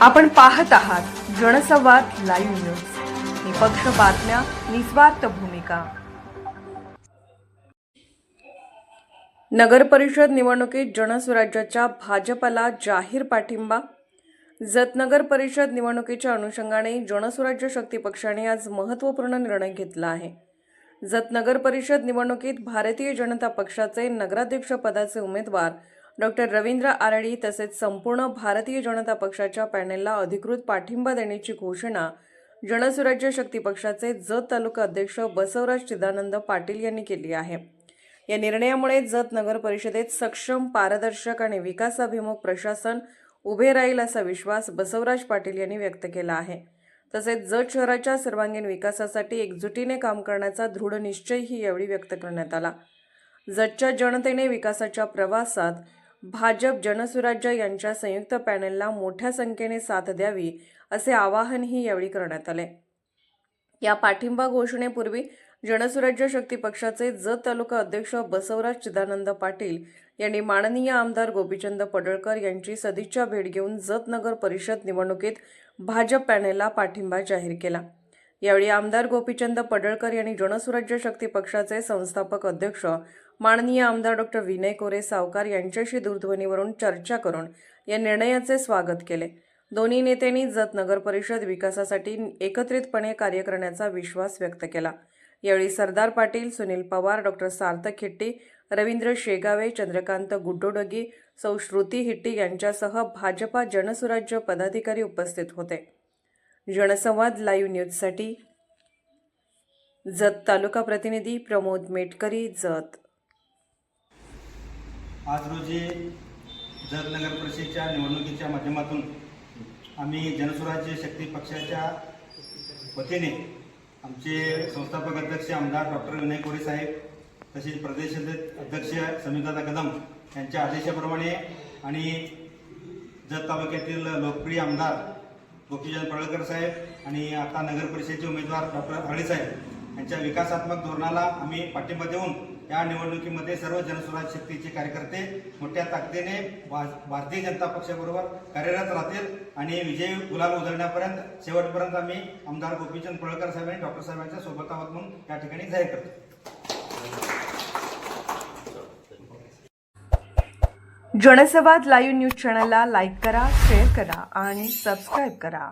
आपण पाहत आहात जनसंवाद लाईव्ह न्यूज. निपक्ष बातम्या निस्वार्थ भूमिका. नगर परिषद निवडणुकीत जनस्वराज्याच्या भाजपला जाहीर पाठिंबा. जत नगर परिषद निवडणुकीच्या अनुषंगाने जनस्वराज्य शक्ती पक्षाने आज महत्त्वपूर्ण निर्णय घेतला आहे. जत नगर परिषद निवडणुकीत भारतीय जनता पक्षाचे नगराध्यक्षपदाचे उमेदवार डॉक्टर रवींद्र आरडी तसेच संपूर्ण भारतीय जनता पक्षाच्या पॅनेलला अधिकृत पाठिंबा देण्याची घोषणा जनसुराज्य शक्ती पक्षाचे जत तालुका अध्यक्ष बसवराज चिदानंद पाटील यांनी केली आहे. या निर्णयामुळे जत नगर परिषदेत सक्षम पारदर्शक आणि विकासाभिमुख प्रशासन उभे राहील असा विश्वास बसवराज पाटील यांनी व्यक्त केला आहे. तसेच जत शहराच्या सर्वांगीण विकासासाठी एकजुटीने काम करण्याचा दृढ निश्चयही यावेळी व्यक्त करण्यात आला. जतच्या जनतेने विकासाच्या प्रवासात भाजप जनसुराज्य यांच्या संयुक्त पॅनेलला मोठ्या संख्येने साथ द्यावी असे आवाहनही यावेळी करण्यात आले. या पाठिंबा घोषणेपूर्वी जनसुराज्य शक्ती पक्षाचे जत तालुका अध्यक्ष बसवराज चिदानंद पाटील यांनी माननीय आमदार गोपीचंद पडळकर यांची सदिच्छा भेट घेऊन जत नगर परिषद निवडणुकीत भाजप पॅनेलला पाठिंबा जाहीर केला. यावेळी आमदार गोपीचंद पडळकर यांनी जनसुराज्य शक्ती पक्षाचे संस्थापक अध्यक्ष माननीय आमदार डॉक्टर विनय कोरे सावकार यांच्याशी दूरध्वनीवरून चर्चा करून या निर्णयाचे स्वागत केले. दोन्ही नेत्यांनी जत नगर परिषद विकासासाठी एकत्रितपणे कार्य करण्याचा विश्वास व्यक्त केला. यावेळी सरदार पाटील सुनील पवार डॉक्टर सार्थक हिट्टी रवींद्र शेगावे चंद्रकांत गुड्डोडगी सौ श्रुती हिट्टी यांच्यासह भाजपा जनसुराज्य पदाधिकारी उपस्थित होते. जनसंवाद लाईव्ह न्यूजसाठी जत तालुका प्रतिनिधी प्रमोद मेटकरी जत आज रोजी जत नगर परिषदेच्या निवडणुकीच्या माध्यमातून आम्ही जनस्वराज्य शक्ती पक्षाच्या वतीने आमचे संस्थापक अध्यक्ष आमदार डॉक्टर विनय कोरे साहेब तसेच प्रदेश अध्यक्ष समीरदादा कदम यांच्या आदेशाप्रमाणे आणि जत तालुक्यातील लोकप्रिय आमदार गोपीचंद पडळकर साहेब आणि आता नगर परिषदेचे उमेदवार डॉक्टर हळे साहेब यांच्या विकासात्मक धोरणाला आम्ही पाठिंबा देऊन या निवडणुकीमध्ये सर्व जनस्वराज शक्तीचे कार्यकर्ते मोठ्या ताकदीने भारतीय जनता पक्षाबरोबर कार्यरत राहतील आणि विजय गुलाल उधळण्यापर्यंत शेवटपर्यंत आम्ही आमदार गोपीचंद पळकर साहेब आणि डॉक्टर साहेबांच्या सोबत आहोत म्हणून या ठिकाणी जाहीर करतो. जनसंवाद लाईव्ह न्यूज चॅनलला लाईक करा शेअर करा आणि सबस्क्राईब करा.